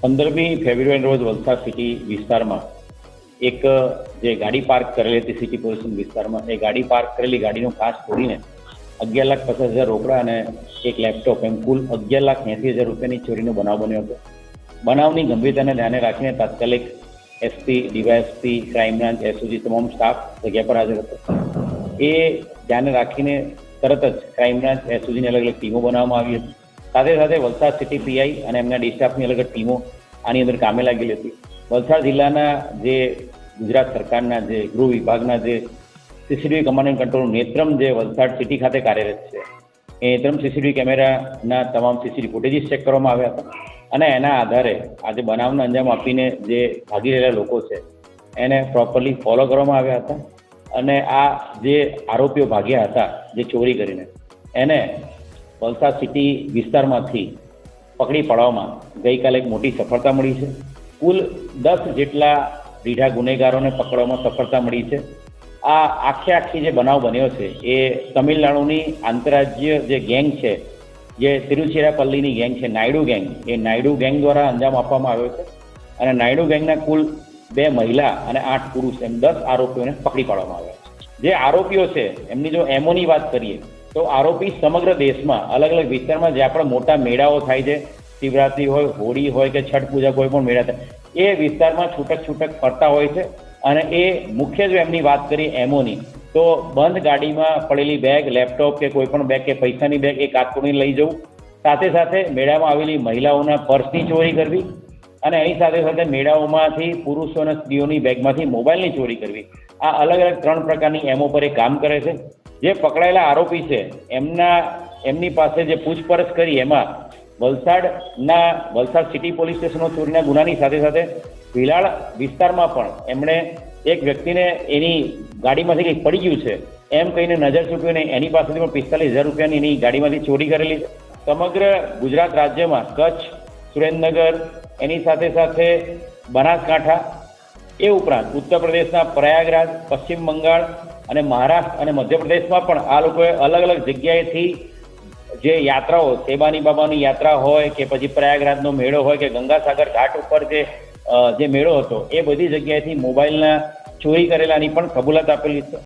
પંદરમી ફેબ્રુઆરી રોજ વલસાડ સિટી વિસ્તારમાં એક જે ગાડી પાર્ક કરેલી હતી સિટી પોલીસ વિસ્તારમાં, એ ગાડી પાર્ક કરેલી ગાડીનો કાચ તોડીને અગિયાર લાખ પચાસ હજાર રોકડા અને એક લેપટોપ એમ કુલ અગિયાર લાખ એંસી હજાર રૂપિયાની ચોરીનો બનાવ બન્યો હતો. બનાવની ગંભીરતાને ધ્યાને રાખીને તાત્કાલિક SP, DYSP, crime branch, SOG તમામ સ્ટાફ જગ્યા પર હાજર હતો. એ ધ્યાને રાખીને તરત જ ક્રાઇમ બ્રાન્ચ, એસઓજીની અલગ અલગ ટીમો બનાવવામાં આવી હતી. સાથે સાથે વલસાડ સિટી પીઆઈ અને એમના ડિસ્ટાફની અલગ ટીમો આની અંદર કામે લાગેલી હતી. વલસાડ જિલ્લાના જે ગુજરાત સરકારના જે ગૃહ વિભાગના જે CCTV command and control Netram જે વલસાડ સિટી ખાતે કાર્યરત છે, એ નેત્રમ સીસીટીવી કેમેરાના તમામ સીસીટીવી ફૂટેજીસ ચેક કરવામાં આવ્યા હતા. અને એના આધારે આજે બનાવનો અંજામ આપીને જે ભાગી રહેલા લોકો છે, એને પ્રોપરલી ફોલો કરવામાં આવ્યા હતા. અને આ જે આરોપીઓ ભાગ્યા હતા, જે ચોરી કરીને, એને વલસાડ સિટી વિસ્તારમાંથી પકડી પાડવામાં ગઈકાલે એક મોટી સફળતા મળી છે. કુલ દસ જેટલા રીઢા ગુનેગારોને પકડવામાં સફળતા મળી છે. આ આખે આખી જે બનાવ બન્યો છે એ તમિલનાડુની આંતરરાજ્ય જે ગેંગ છે, જે તિરુચિરાપલ્લીની ગેંગ છે, નાયડુ ગેંગ, એ નાયડુ ગેંગ દ્વારા અંજામ આપવામાં આવ્યો છે. અને નાયડુ ગેંગના કુલ બે મહિલા અને આઠ પુરુષ એમ દસ આરોપીઓને પકડી પાડવામાં આવ્યા છે. જે આરોપીઓ છે, એમની જો એમોની વાત કરીએ તો આરોપી સમગ્ર દેશમાં અલગ અલગ વિસ્તારમાં જે આપણા મોટા મેળાઓ થાય છે, શિવરાત્રી હોય, હોળી હોય કે છઠ પૂજા કોઈ પણ મેળા થાય, એ વિસ્તારમાં છૂટક છૂટક ફરતા હોય છે અને એ મુખ્ય જો એમની વાત કરીએ એમોની, તો બંધ ગાડીમાં પડેલી બેગ, લેપટોપ કે કોઈ પણ બેગ કે પૈસાની બેગ એ કાતકોડીને લઈ જવું. સાથે સાથે મેળામાં આવેલી મહિલાઓના પર્સની ચોરી કરવી અને એની સાથે સાથે મેળાઓમાંથી પુરુષો અને સ્ત્રીઓની બેગમાંથી મોબાઈલની ચોરી કરવી. આ અલગ અલગ ત્રણ પ્રકારની એમો પર એ કામ કરે છે. જે પકડાયેલા આરોપી છે, એમના, એમની પાસે જે પૂછપરછ કરી એમાં વલસાડના વલસાડ સિટી પોલીસ સ્ટેશનો ચોરીના ગુનાની સાથે સાથે ભીલાડ વિસ્તારમાં પણ એમણે એક વ્યક્તિને એની ગાડીમાંથી કંઈક પડી ગયું છે, એમ કહીને નજર ચૂકવીને એની પાસેથી પણ પિસ્તાલીસ હજાર રૂપિયાની એની ગાડીમાંથી ચોરી કરેલી. છે સમગ્ર ગુજરાત રાજ્યમાં કચ્છ, સુરેન્દ્રનગર, એની સાથે સાથે બનાસકાંઠા એ ઉપરાંત ઉત્તર પ્રદેશના પ્રયાગરાજ, પશ્ચિમ બંગાળ અને મહારાષ્ટ્ર અને મધ્યપ્રદેશમાં પણ આ લોકોએ અલગ અલગ જગ્યાએથી જે યાત્રાઓ, સેબાની બાબાની યાત્રા હોય કે પછી પ્રયાગરાજનો મેળો હોય કે ગંગાસાગર ઘાટ ઉપર જે જે મેળો હતો, એ બધી જગ્યાએથી મોબાઈલના ચોરી કરેલાની પણ કબૂલાત આપેલી છે.